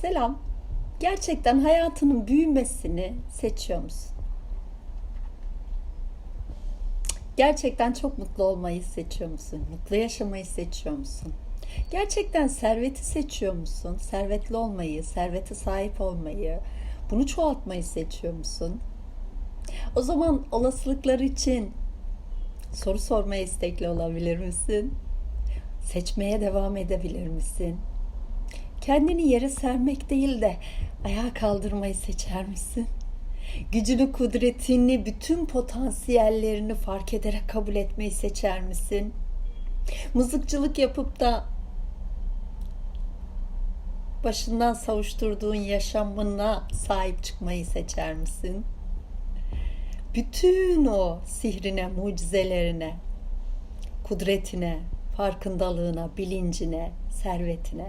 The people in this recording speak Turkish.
Selam. Gerçekten hayatının büyümesini seçiyor musun? Gerçekten çok mutlu olmayı seçiyor musun? Mutlu yaşamayı seçiyor musun? Gerçekten serveti seçiyor musun? Servetli olmayı, servete sahip olmayı, bunu çoğaltmayı seçiyor musun? O zaman olasılıklar için soru sormaya istekli olabilir misin? Seçmeye devam edebilir misin? Kendini yere sermek değil de ayağa kaldırmayı seçer misin? Gücünü, kudretini, bütün potansiyellerini fark ederek kabul etmeyi seçer misin? Mızıkçılık yapıp da başından savuşturduğun yaşamına sahip çıkmayı seçer misin? Bütün o sihrine, mucizelerine, kudretine, farkındalığına, bilincine, servetine